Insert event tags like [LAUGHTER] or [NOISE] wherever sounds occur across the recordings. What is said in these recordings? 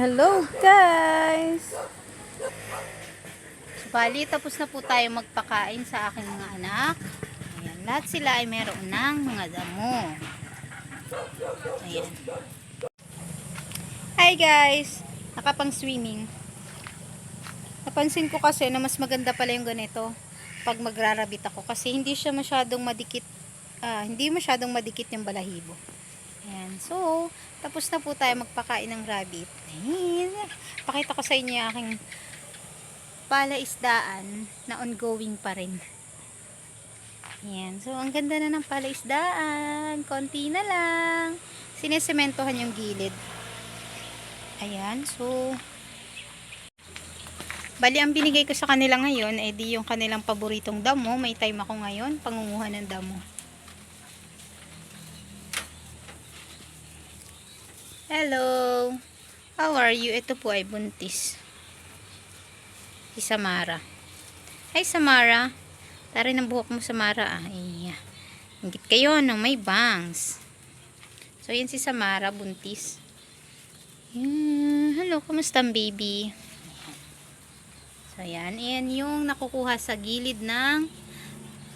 Hello guys! Bali, tapos na po tayo magpakain sa aking mga anak. Ayan, lahat sila ay meron ng mga damo. Ayan. Hi guys! Nakapang swimming. Napansin ko kasi na mas maganda pala yung ganito pag magrarabit ako kasi hindi siya masyadong madikit ah, hindi masyadong madikit yung balahibo. Ayan. So, tapos na po tayo magpakain ng rabbit. Ayan. Pakita ko sa inyo yung aking palaisdaan na ongoing pa rin. Ayan. So, ang ganda na ng palaisdaan. Konti na lang. Sinesementohan yung gilid. Ayan. So, bali ang binigay ko sa kanila ngayon, eh di yung kanilang paboritong damo. May time ako ngayon, pangunguha ng damo. Hello! How are you? Ito po ay buntis si Samara. Hi Samara. Tara ng buhok mo Samara. Ah. Ay, Ingit kayo no, may bangs. So yan si Samara, buntis. Yan. Hello, kamusta baby? So yan, yan yung nakukuha sa gilid ng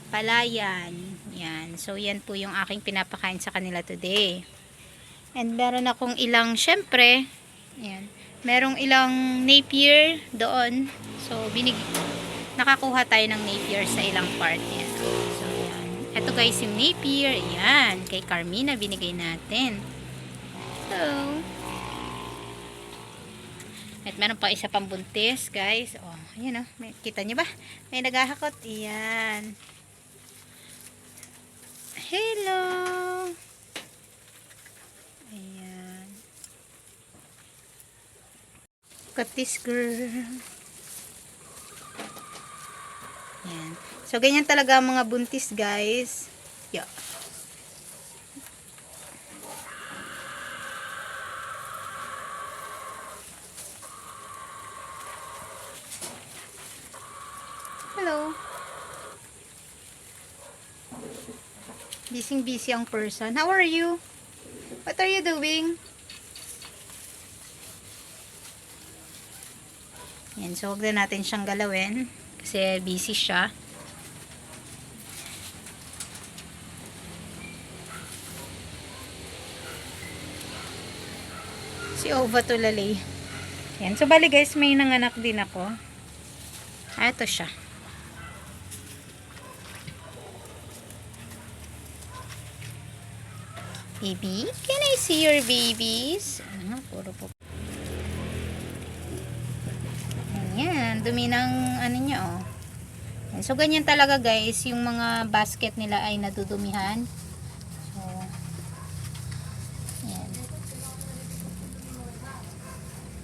palayan. Yan. So yan po yung aking pinapakain sa kanila today. And meron akong ilang, syempre, yan, merong ilang napier doon. So, binig, nakakuha tayo ng napier sa ilang part. Yan. So, yan. Ito guys, yung napier. Yan. Kay Carmina, binigay natin. So, at meron pa isa pang buntis, guys. Oh, yan oh. May, kita nyo ba? May naghahakot. Yan. Hello. Ayan. Look at this girl. Ayan. So, ganyan talaga ang mga buntis, guys. Yeah. Hello. Busy busy ang person. How are you? What are you doing? Yan, so huwag na natin siyang galawin kasi busy siya. Si Ova Tulalay. Yan, so bali guys, may nanganak din ako. Ah, ito siya. Baby, can I see your babies? Ano, puro po. Dumi ng ano niya, oh. So, ganyan talaga guys, yung mga basket nila ay nadudumihan. So, ayan.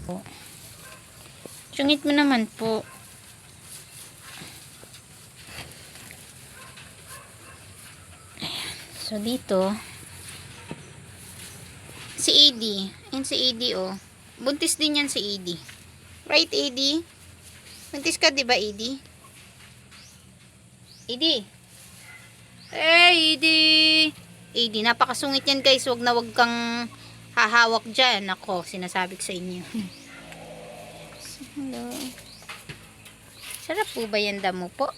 Po. Sungit mo naman po. Ayan. So, dito, si AD. Ayan si AD, oh. Buntis din yan si AD. Right, AD? Buntis ka, di ba, AD? AD? Hey, AD! AD, napakasungit yan, guys. Huwag na wag kang hahawak dyan. Ako, sinasabi ko sa inyo. [LAUGHS] Hello. Sarap po ba yan damo po?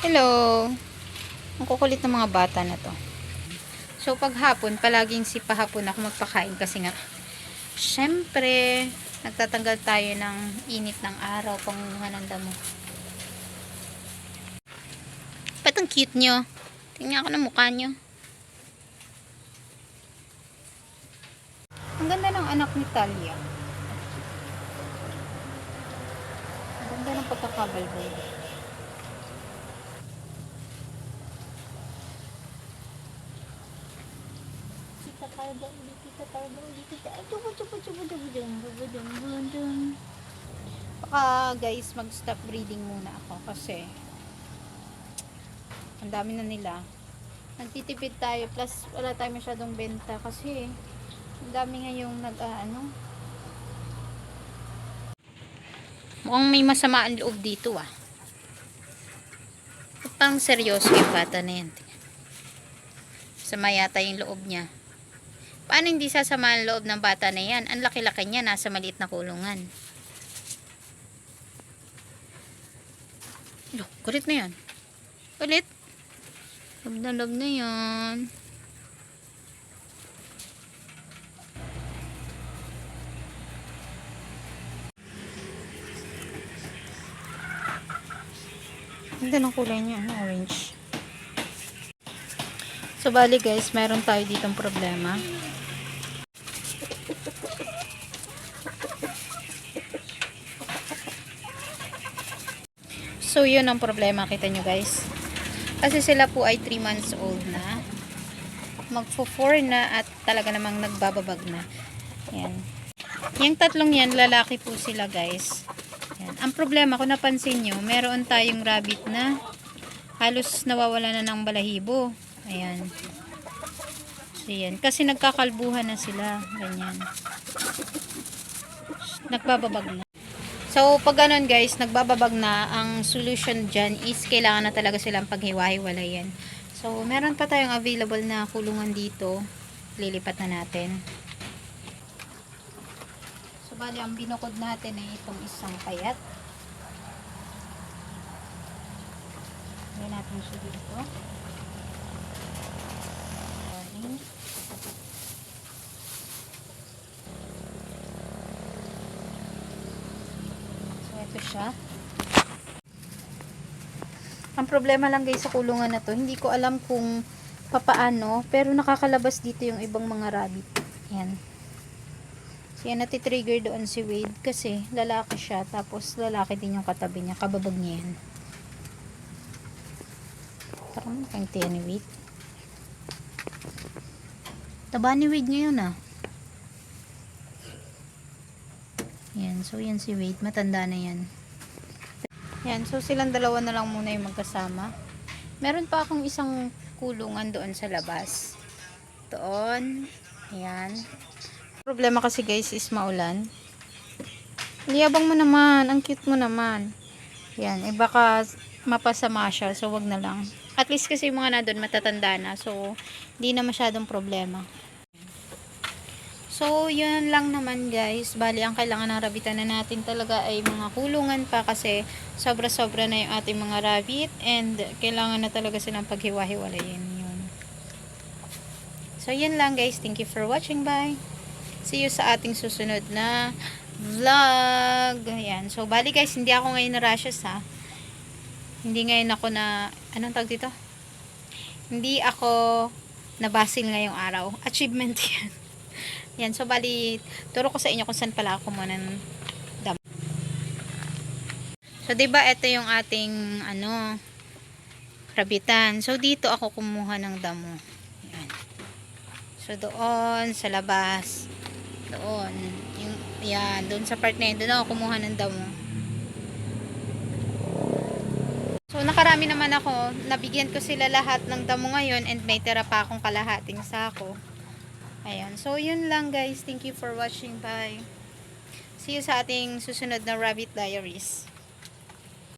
Hello. Ang kukulit ng mga bata na to. So, pag hapon, palaging si pahapon ako magpakain kasi nga, syempre, nagtatanggal tayo ng init ng araw, pangunguha ng damo. Ba't ang cute nyo? Tingnan ako ng mukha nyo. Ang ganda ng anak ni Talia. Ang ganda ng pagkakabalbal. talaga, hindi kita talaga, hindi kita. Ay, dugo, dugo, dugo, dugo, dugo, dugo, dugo, Baka guys, mag-stop breeding muna ako kasi ang dami na nila. Nagtitipid tayo plus wala tayong masyadong benta kasi ang dami nga yung nag uh, ano. Mukhang may masama ang loob dito ah. Pang seryoso yung bata na yan. Sama yata yung loob niya. Paano hindi sasama ang loob ng bata na yan? Ang laki-laki niya, nasa maliit na kulungan. Lo, kulit na yan. Kulit. Loob na loob na yan. Ganda ng kulay niya, ano, orange. So, bali guys, meron tayo ditong problema. So, yun ang problema. Kita nyo guys. Kasi sila po ay 3 months old na. Magfo 4 na at talaga namang nagbababag na. Yan. Yung tatlong yan, lalaki po sila guys. Yan. Ang problema, kung napansin nyo, meron tayong rabbit na halos nawawala na ng balahibo. Ayan. So, yan. Kasi nagkakalbuhan na sila. Ganyan. Nagbababag na. So, pag ganun guys, nagbababag na, ang solution dyan is kailangan na talaga silang paghiwa-hiwalayan. So, meron pa tayong available na kulungan dito. Lilipat na natin. So, bali, ang binukod natin ay itong isang payat. Lagyan natin siya dito. Okay. So, ito siya. Ang problema lang guys sa kulungan na to, hindi ko alam kung papaano, pero nakakalabas dito yung ibang mga rabbit. Yan. So, yan, natitrigger doon si Wade kasi lalaki siya, tapos lalaki din yung katabi niya, kababag niya yan. Parang kang tiyan ni Wade. Taba ni Wade ngayon ah. Yan, so yan si Wade, matanda na yan. Yan, so silang dalawa na lang muna yung magkasama. Meron pa akong isang kulungan doon sa labas. Doon. Yan. Problema kasi guys is maulan. Liyabang mo naman. Ang cute mo naman. Yan. Eh baka mapasama siya. So wag na lang. At least kasi yung mga na doon matatanda na. So hindi na masyadong problema. So, yun lang naman guys. Bali, ang kailangan ng rabitan na natin talaga ay mga kulungan pa kasi sobra-sobra na yung ating mga rabbit and kailangan na talaga silang paghiwa-hiwalayin yun. So, yun lang guys. Thank you for watching. Bye! See you sa ating susunod na vlog. Ayan. So, bali guys, hindi ako ngayon na rashes ha. Hindi ngayon ako na, anong tawag dito? Hindi ako nabasil ngayong araw. Achievement [LAUGHS] yan. Yan, so bali, turo ko sa inyo kung saan pala ako muna ng damo. So, 'di ba ito yung ating ano rabitan. So, dito ako kumuha ng damo. Yan. So, doon sa labas. Doon. Yung, yan, doon sa part na yun. Doon ako kumuha ng damo. So, nakarami naman ako. Nabigyan ko sila lahat ng damo ngayon and may tira pa akong kalahating sako. Ayan. So, yun lang guys. Thank you for watching. Bye. See you sa ating susunod na Rabbit Diaries.